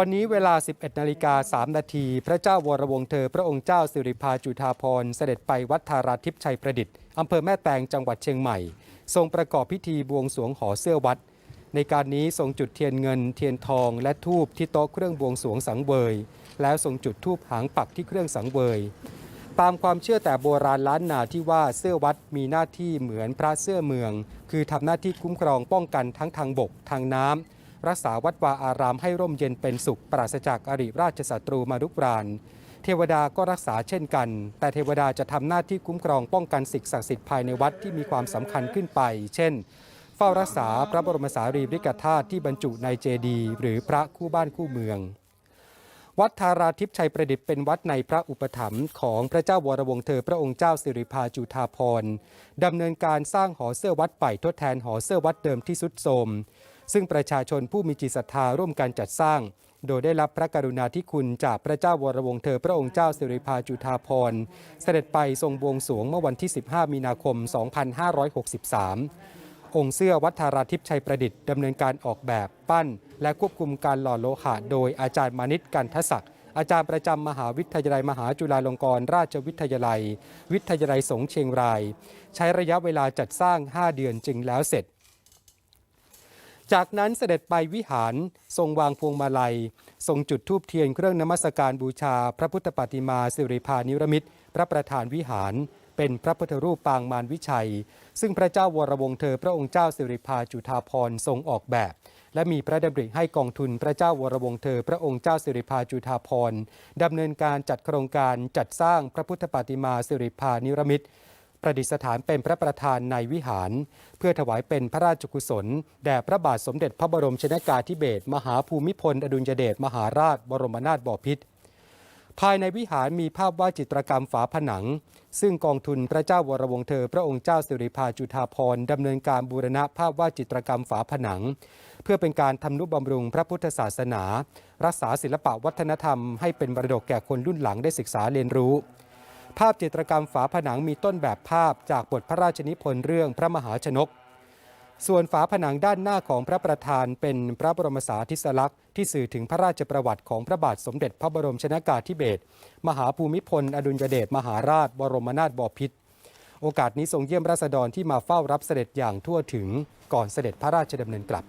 วันนี้เวลา 11นาฬิกา3นาทีพระเจ้าวรวงเธอ พระองค์เจ้าสิริพาจุฑาภรณ์เสด็จไปวัดธาราทิพย์ชัยประดิษฐ์อำเภอแม่แตงจังหวัดเชียงใหม่ ทรงประกอบพิธีบวงสวงหอเสื้อวัด ในการนี้ทรงจุดเทียนเงิน เทียนทอง และทูบที่โต๊ะเครื่องบวงสวงสังเวย แล้วทรงจุดทูบหางปักที่เครื่องสังเวย ตามความเชื่อแต่โบราณล้านนาที่ว่าเสื้อวัดมีหน้าที่เหมือนพระเสื้อเมือง คือทำหน้าที่คุ้มครองป้องกันทั้งทางบกทางน้ำ รักษาวัดวาอารามให้ร่มเย็นเป็นสุข ปราศจากอริราชศัตรูมารุกราน เทวดาก็รักษาเช่นกัน แต่เทวดาจะทำหน้าที่คุ้มครองป้องกันสิ่งศักดิ์สิทธิ์ภายในวัดที่มีความสำคัญขึ้นไป เช่น เฝ้ารักษาพระบรมสารีริกธาตุที่บรรจุในเจดีย์หรือพระคู่บ้านคู่เมืองวัดธาราทิพย์ชัยประดิษฐ์เป็นวัดในพระอุปถัมภ์ของพระเจ้าวรวงศ์เธอพระองค์เจ้าสิริพาจุฑาภรณ์ดำเนินการสร้างหอเสื้อวัดใหม่ทดแทนหอเสื้อวัดเดิมที่สุดโทรม ซึ่งประชาชนผู้มีจิตศรัทธาร่วมกันจัดสร้าง โดยได้รับพระกรุณาธิคุณจากพระเจ้าวรวงศ์เธอพระองค์เจ้าสิริพาจุฑาภรณ์ เสด็จไปทรงบวงสรวงเมื่อวันที่ 15 มีนาคม 2563 องค์เสื้อวัดธาราทิพย์ชัยประดิษฐ์ดำเนินการออกแบบปั้น และควบคุมการหล่อโลหะโดยอาจารย์มานิตกันทศักดิ์อาจารย์ประจำมหาวิทยาลัยมหาจุฬาลงกรณราชวิทยาลัย วิทยาลัยสงเชียงราย ใช้ระยะเวลาจัดสร้าง 5 เดือนจึงแล้วเสร็จ จากนั้นเสด็จไปวิหารทรงวางพวงมาลัย ทรงจุดธูปเทียนเครื่องนมัสการบูชา พระพุทธปฏิมาสิริพานิรมิตร พระประธานวิหาร เป็นพระพุทธรูปปางมารวิชัย ซึ่งพระเจ้าวรวงเธอพระองค์เจ้าสิริพาจุฑาภรทรงออกแบบ และมีพระดำริให้กองทุนพระเจ้าวรวงเธอพระองค์เจ้าสิริพาจุฑาภรดำเนินการจัดโครงการจัดสร้างพระพุทธปฏิมาสิริพานิรมิตร ประดิษฐานเป็นพระประธานในวิหาร เพื่อถวายเป็นพระราชกุศล แด่พระบาทสมเด็จพระบรมชนกาธิเบศรมหาภูมิพล อดุลยเดชมหาราช บรมนาถบพิตรภายในวิหารมีภาพวาดจิตรกรรมฝาผนัง ซึ่งกองทุนพระเจ้าวรวงเธอ พระองค์เจ้าสิริพาจุฑาภรณ์ดำเนินการบูรณะภาพวาดจิตรกรรมฝาผนัง เพื่อเป็นการทำนุบำรุงพระพุทธศาสนา รักษาศิลปะวัฒนธรรมให้เป็นมรดกแก่คนรุ่นหลังได้ศึกษาเรียนรู้ ภาพจิตรกรรมฝาผนังมีต้นแบบภาพจากบทพระราชนิพนธ์เรื่องพระมหาชนก ส่วนฝาผนังด้านหน้าของพระประธานเป็นพระบรมสาธิสลักษณ์ที่สื่อถึงพระราชประวัติของพระบาทสมเด็จพระบรมชนากาธิเบศรมหาภูมิพล อดุลยเดชมหาราช บรมนาถบพิตรโอกาสนี้ทรงเยี่ยมราษฎรที่มาเฝ้ารับเสด็จอย่างทั่วถึงก่อนเสด็จพระราชดำเนินกลับ